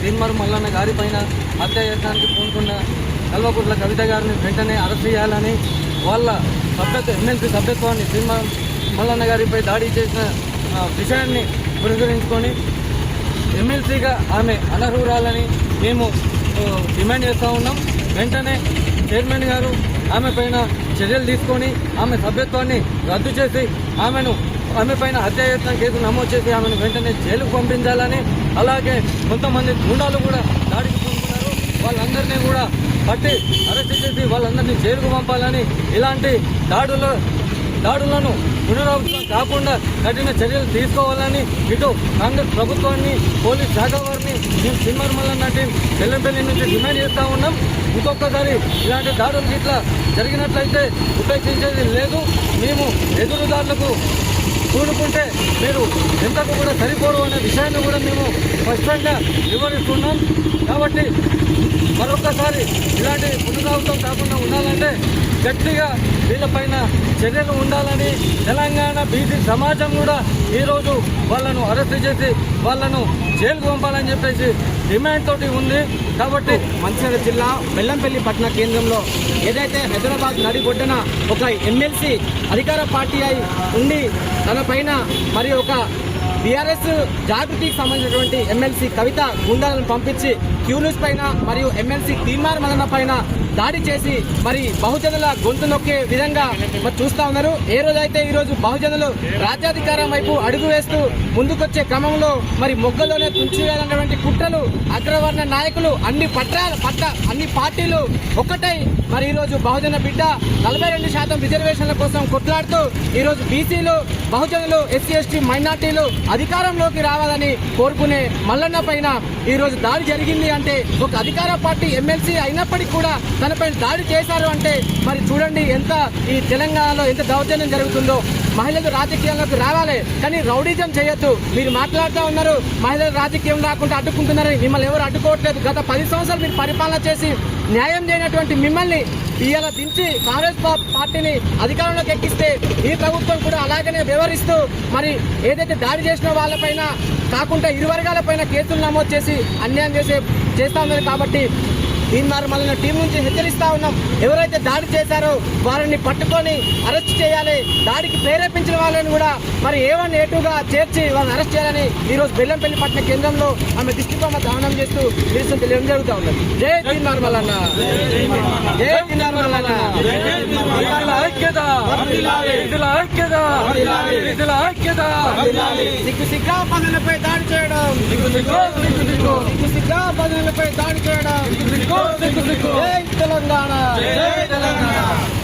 తీన్మార్ మల్లన్న గారి పైన హత్యాయత్నానికి పూనుకున్న కల్వకుట్ల కవిత గారిని వెంటనే అరెస్ట్ చేయాలని వాళ్ళ సభ్యత్వ ఎమ్మెల్సీ సభ్యత్వాన్ని భీమర్ మల్లన్న గారిపై దాడి చేసిన విషయాన్ని పురస్కరించుకొని ఎమ్మెల్సీగా ఆమె అనర్హురాలని మేము డిమాండ్ చేస్తూ ఉన్నాం. వెంటనే చైర్మన్ గారు ఆమె పైన చర్యలు తీసుకొని ఆమె సభ్యత్వాన్ని రద్దు చేసి ఆమెను ఆమె పైన హత్యాయత్నం కేసు నమోదు చేసి ఆమెను వెంటనే జైలుకు పంపించాలని అలాగే కొంతమంది గుండాలు కూడా దాడికి పూనుకున్నారు వాళ్ళందరినీ కూడా పట్టి అరెస్ట్ చేసి వాళ్ళందరినీ జైలుకు పంపాలని ఇలాంటి దాడుల దాడులను పునరావృతం కాకుండా కఠిన చర్యలు తీసుకోవాలని ఇటు కాంగ్రెస్ ప్రభుత్వాన్ని పోలీస్ శాఖ వారిని మేము సినిమర్మల్ల నాటి బెల్లంపల్లి నుంచి డిమాండ్ చేస్తూ ఉన్నాం. ఇంకొకసారి ఇలాంటి దాడులు ఇట్లా జరిగినట్లయితే ఉపేక్షించేది లేదు. మేము ఎదురుదారులకు కూడుకుంటే మీరు ఎంతకు కూడా సరిపోరు అనే విషయాన్ని కూడా మేము స్పష్టంగా వివరిస్తున్నాం. కాబట్టి మరొకసారి ఇలాంటి పునరావృతం కాకుండా ఉండాలంటే గట్టిగా వీళ్ళపైన చర్యలు ఉండాలని తెలంగాణ బీసీ సమాజం కూడా ఈరోజు వాళ్ళను అరెస్ట్ చేసి వాళ్ళను జైలుకు పంపాలని చెప్పేసి డిమాండ్ తోటి ఉంది. కాబట్టి మంచిర్యాల జిల్లా బెల్లంపల్లి పట్టణ కేంద్రంలో ఏదైతే హైదరాబాద్ నడిగొడ్డన ఒక ఎమ్మెల్సీ అధికార పార్టీ అయి ఉండి తన పైన మరి ఒక బీఆర్ఎస్ జాగృతికి సంబంధించినటువంటి ఎమ్మెల్సీ కవిత గుండాలను పంపించి క్యూలూస్ పైన మరియు ఎమ్మెల్సీ తీర్మార్ మదన పైన దాడి చేసి మరి బహుజనుల గొంతు నొక్కే విధంగా మరి చూస్తా ఉన్నారు. ఏ రోజైతే ఈ రోజు బహుజనులు రాజ్యాధికారం వైపు అడుగు వేస్తూ ముందుకొచ్చే క్రమంలో మరి మొగ్గలోనే తుంచివేయాలన్నటువంటి కుట్రలు అగ్రవర్ణ నాయకులు అన్ని పట్టాల పట్ట అన్ని పార్టీలు ఒక్కటై మరి ఈరోజు బహుజన బిడ్డ నలభై రెండు శాతం రిజర్వేషన్ల కోసం కొట్లాడుతూ ఈరోజు బీసీలు బహుజనులు ఎస్సీ ఎస్టీ మైనార్టీలు అధికారంలోకి రావాలని కోరుకునే మల్లన్న పైన ఈరోజు దాడి జరిగింది అంటే ఒక అధికార పార్టీ ఎమ్మెల్సీ అయినప్పటికీ కూడా తనపై దాడి చేశారు అంటే మరి చూడండి ఎంత ఈ తెలంగాణలో ఎంత దౌర్జన్యం జరుగుతుందో. మహిళలు రాజకీయాల్లోకి రావాలి కానీ రౌడీజం చేయొద్దు. మీరు మాట్లాడుతూ ఉన్నారు మహిళలు రాజకీయం రాకుండా అడ్డుకుంటున్నారని మిమ్మల్ని ఎవరు అడ్డుకోవట్లేదు. గత పది సంవత్సరాలు మీరు పరిపాలన చేసి న్యాయం చేయనటువంటి మిమ్మల్ని ఇవాళ దించి కాంగ్రెస్ పార్టీని అధికారంలోకి ఎక్కిస్తే ఈ ప్రభుత్వం కూడా అలాగనే వ్యవహరిస్తూ మరి ఏదైతే దాడి చేసిన వాళ్ళపైన కాకుండా ఇరు వర్గాల పైన కేసులు నమోదు చేసి అన్యాయం చేసే చేస్తా ఉన్నారు కాబట్టి దీనిమారు మళ్ళీ టీం నుంచి హెచ్చరిస్తా ఉన్నాం. ఎవరైతే దాడి చేశారో వారిని పట్టుకొని అరెస్ట్ చేయాలి. దాడికి ప్రేరేపించిన వాళ్ళని కూడా మరి ఏవన్ ఏటుగా చేర్చి వాళ్ళని అరెస్ట్ చేయాలని ఈ రోజు బెల్లంపల్లి పట్టణ కేంద్రంలో ఆమె దిష్టిబొమ్మ దానం చేస్తూ నిరసన తెలియడం జరుగుతూ ఉన్నది. జై దీనిమారు మల్లన్న జై దీనిమారు మల్లన్న ఐక్యత. ఇదిలా ఐక్యత. ఇదిలా ఐక్యత. సిగ్గు సిగ్గా పనులపై దాడి చేయడం. సిగ్గు సిగ్గు. సిగ్గు సిగ్గు. సిగ్గు సిగ్గా పనులపై దాడి చేయడం. సిగ్గు సిగ్గు. సిగ్గు జై తెలంగాణ. జై